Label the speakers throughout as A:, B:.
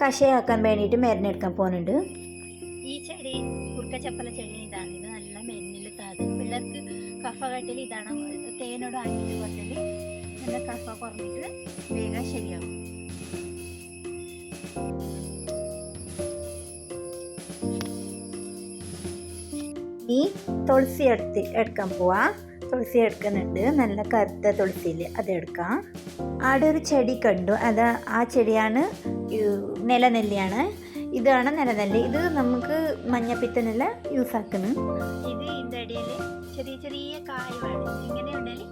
A: കഷയാക്കാൻ വേണ്ടിയിട്ട് മരുന്നെടുക്കാൻ പോകുന്നുണ്ട്
B: ഈ ചെടി കുറുക്കച്ചപ്പല ചെടി ഇതാണ് ഇത് നല്ല മരുന്നിൽ താത് പിള്ളേർക്ക് കഫ കട്ടിൽ ഇതാണ് തേനോട് ആക്കിയിട്ട് കൊടുത്തത് നല്ല കഫ കുറഞ്ഞിട്ട് വേഗം ശരിയാവും.
A: ഈ തുളസി എടുത്ത് എടുക്കാൻ പോവാ. തുളസി എടുക്കുന്നുണ്ട്. നല്ല കറുത്ത തുളസിയിൽ അത് എടുക്കാം. ആടെ ഒരു ചെടി കണ്ടു. അത് ആ ചെടിയാണ് നിലനെല്ലിയാണ്. ഇതാണ് നിലനെല്ലി. ഇത് നമുക്ക് മഞ്ഞപ്പിത്തനെല്ല യൂസ് ആക്കുന്നു.
B: ഇത് ഇതിന്റെ ഇടയിൽ ചെറിയ ചെറിയ കായമാണ് ഇങ്ങനെ ഉണ്ടെങ്കിൽ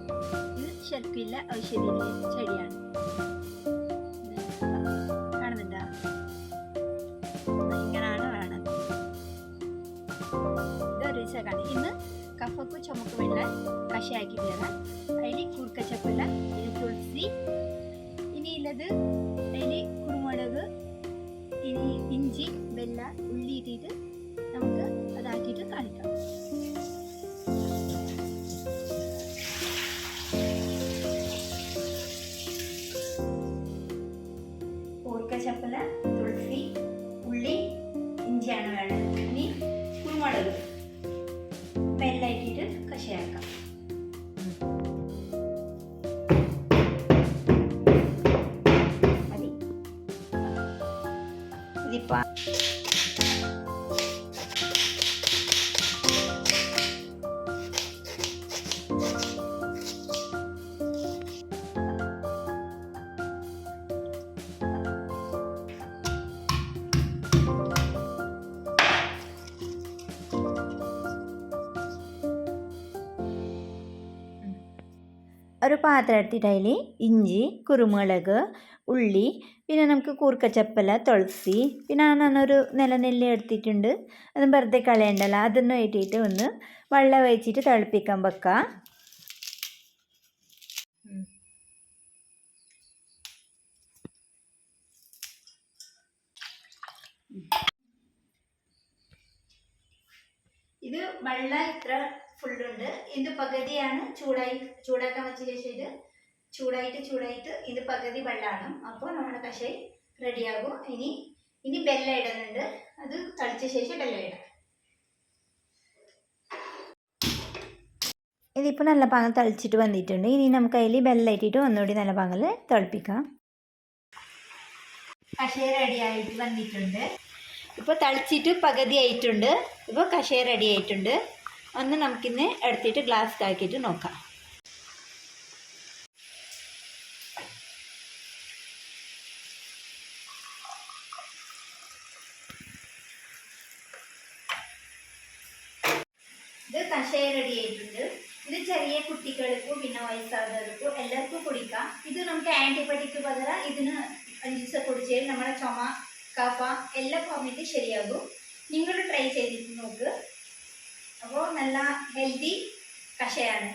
B: ഇത് ശരിക്കില്ല ഔഷധി ചെടിയാണ്. ഇങ്ങനെയാണ് ഇന്ന് കഫക്ക് ചുമക്ക് വെള്ള കഷയാക്കി തരാം അതിൽ കുറുക്കച്ചപ്പുള്ള ഇത് തുളസി ഇനി ഇല്ലത് അതിൽ കുരുമുളക് ഇനി ഇഞ്ചി വെല്ല ഉള്ളി ഇട്ടിട്ട് നമുക്ക് അതാക്കിയിട്ട് കാണിക്കാം.
A: കൂർക്കച്ചപ്പല തുളസി ഉള്ളി ഇഞ്ചിയാണ് വേണ്ടത്. ഇനി കുരുമുളക്. വെല്ല ഇട്ടിട്ട് കഷയാക്കാം は。ഒരു പാത്രം എടുത്തിട്ട് അതിൽ ഇഞ്ചി കുരുമുളക് ഉള്ളി പിന്നെ നമുക്ക് കൂർക്കച്ചപ്പല തുളസി പിന്നെ ഞാനൊരു നിലനെല്ലി എടുത്തിട്ടുണ്ട്. അത് വെറുതെ കളയണ്ടല്ലോ. അതൊന്നും ഇട്ടിട്ട് ഒന്ന് വെള്ളം വെച്ചിട്ട് തിളപ്പിക്കാൻ വെക്കാം. ഇത് വെള്ളം ഇത്ര ഫുള്ളുണ്ട് ഇത് പകുതിയാണ് ചൂടായി ചൂടാക്കാൻ വെച്ച ശേഷം ഇത് ചൂടായിട്ട് ചൂടായിട്ട് ഇത് പകുതി വെള്ളമാണ്. അപ്പോൾ നമ്മുടെ കഷായി റെഡിയാകും ഇനി ഇനി ബെല്ല ഇടുന്നുണ്ട് അത് തളിച്ച ശേഷം ബെല്ല ഇടാം. ഇതിപ്പോൾ നല്ല പാങ്ങൽ തളിച്ചിട്ട് വന്നിട്ടുണ്ട്. ഇനി നമുക്ക് അതിൽ ബെല്ല ഇട്ടിട്ട് ഒന്നുകൂടി നല്ല പാങ്ങൽ തിളപ്പിക്കാം. കഷായ റെഡിയായിട്ട് വന്നിട്ടുണ്ട്. ഇപ്പോൾ തളിച്ചിട്ട് പകുതി ആയിട്ടുണ്ട്. ഇപ്പോൾ കഷായ റെഡി ആയിട്ടുണ്ട്. ഒന്ന് നമുക്കിന്ന് എടുത്തിട്ട് ഗ്ലാസ് ആക്കിയിട്ട് നോക്കാം. ഇത് കഷായ റെഡി ആയിട്ടുണ്ട്. ഇത് ചെറിയ കുട്ടികൾക്കും പിന്നെ വയസ്സായവർക്കും എല്ലാവർക്കും കുടിക്കാം. ഇത് നമുക്ക് ആന്റിബയോട്ടിക് പകരം ഇതിന് അഞ്ച് ദിവസം കുടിച്ചാൽ നമ്മുടെ ചുമ കഫ എല്ലാം കുറഞ്ഞിട്ട് ശരിയാകും. നിങ്ങൾ ട്രൈ ചെയ്തിട്ട് നോക്ക്. അപ്പോൾ നല്ല ഹെൽത്തി കഷയാണ്.